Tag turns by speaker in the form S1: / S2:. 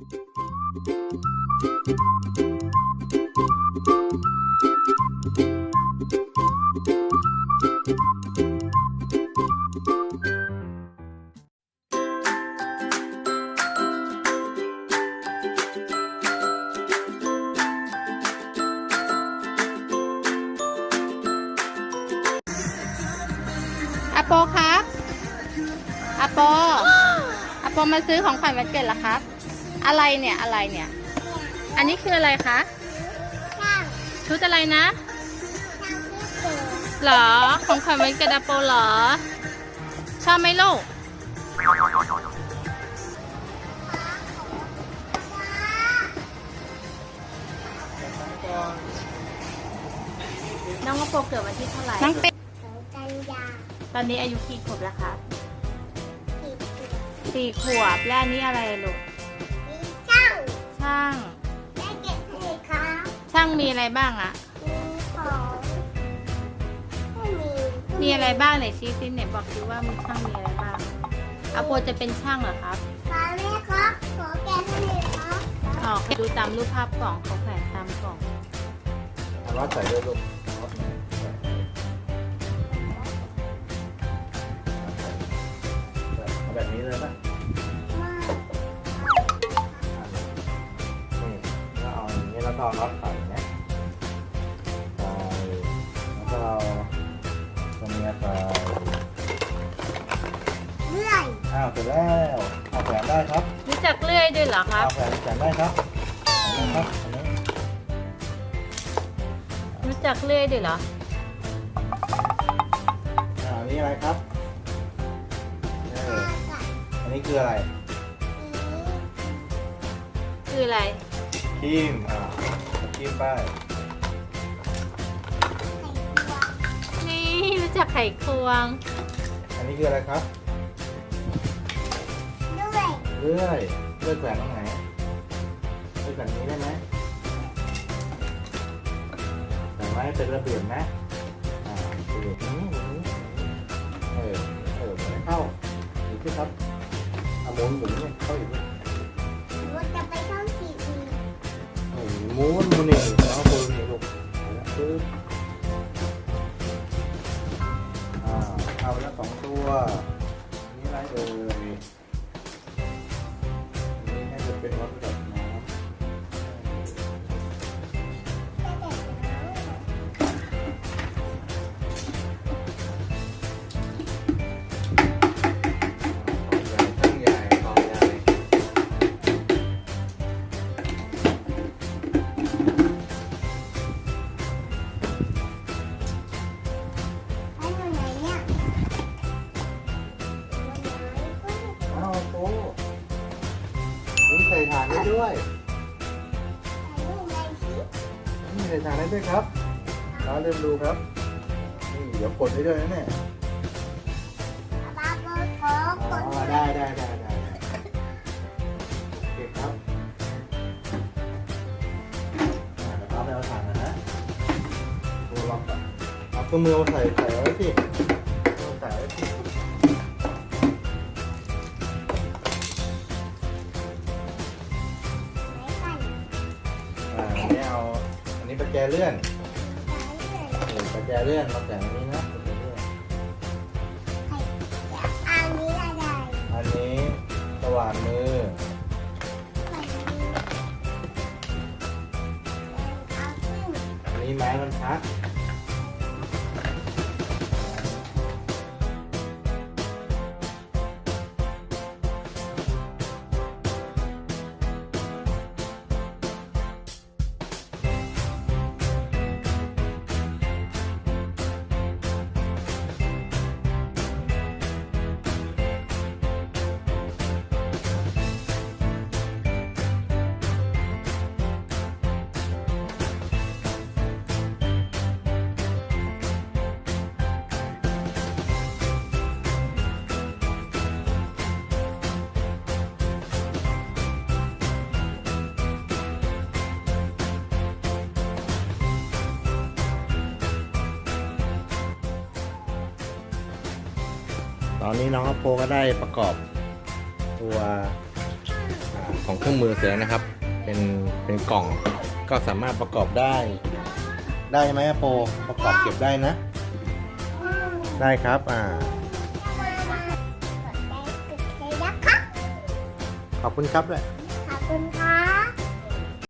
S1: อาโปครับอาโปอาโปมาซื้อของขวัญวันเกิดเหรอครับ อะไรเนี่ยอะไรเนี่ย อันนี้คืออะไรคะ
S2: ข้าง
S1: ชุดอะไรนะ
S2: ข้างที่เกิด
S1: หรอของขวัญวันเกิดอาโปเหรอ ชอบไหมลูกน้องอาโปเกิดวันที่เท่าไหร่น้องเป็
S2: สองกันยา
S1: ตอนนี้อายุกี่ขวบแล้วครับ
S2: ติดติด
S1: สี่ขวบ และอันนี้อะไรลูก
S2: มีช่าง
S1: ช่าง
S2: ได้เก็บให้ครับ
S1: ช่างมีอะไรบ้างอะ
S2: มีของไม่มี
S1: มีอะไรบ้างไหนชี้ซิไหนบอกซิว่ามีช่างมีอะไรบ้างอาโปจะเป็นช่างเหรอครับ
S2: มาแม่ครับขอแกะให้หน่อยครับ
S1: อ๋อดูตามรูปภาพกล่องเขาแขวนตามกล่อง
S3: เอาน็อตใส่ด้วยลูกน็อตเอาแบบนี้เลยป่ะ ก็เอาน็อตใส่นะใส่แล้วก็เอาตรงนี้ใส่
S2: เลื่อย
S3: อ้าวเสร็จแล้วเอาแขวนได้ครับ
S1: รู้จักเลื่อยด้วยเหรอครับ
S3: เอาแขวนแขวนได้ครับแขวนได้ครับอันนี้
S1: รู้จักเลื่อยด้วยเหรอ
S3: อ่าอันนี้อะไรครับเออ
S2: กับ
S3: อันนี้คืออะไร
S1: คืออะไร
S3: ครีมอ่าครีมไป
S1: นี่รู้จักไขควง
S3: อันนี้คืออะไรครับ
S2: เลื่อย
S3: เลื่อยเลื่อยแขวนตรงไหนเลื่อยแขวนตรงนี้ได้ไหมแต่ว่าให้เป็นระเบียบนะอ่าระเบียบนี้อย่างนี้เออเออหมุนเข้าอีกทีครับเอาหมุนหมุนเนี่ยเข้าอีกที โอ้โหหมุนหมุนนี่เอาหมุนนี่ลูกปึ๊บอ่าเอาแล้วสองตัวนี่ไรเอ่ยอันนี้ให้จะเป็นวัดร ด้
S2: ด้
S3: วย
S2: ให้หนูไหนสิ
S3: นี่ใส่ถ่านได้ด้วยครับเราเริ่มดูครับ นี่เดี๋ยวกดได้ด้วยนะเนี่ย
S2: บ้าบอขอ
S3: อ๋
S2: ก
S3: อ
S2: ด
S3: ได้ได้ได้ได้โอเคครับอ่าเดี๋ยวเอาไปเอาถ่านนะนะดูลองก่อนเอาเครื่องมือมาใส่ใส่ไว้ที่
S2: นี่
S3: ประแจเลื่อน
S2: หนเลย
S3: เอประแจเลื่อนมาแต่งอันนี้นะประแจเลื่อน
S2: อันนี้อะไร
S3: อันนี้สว่านมืออันนี้ไม้บรรทัด ตอนนี้น้องอัปโปก็ได้ประกอบตัวอ่าของเครื่องมือเสร็จแล้วนะครับ เป็นเป็นกล่องก็สามารถประกอบได้ ได้ไหมอะโปประกอบเก็บได้นะ ได้ครับอ่า
S2: กดไลค์กดแชร์นะคะ
S3: ขอบคุณครับด้วย
S2: ขอบคุณครับ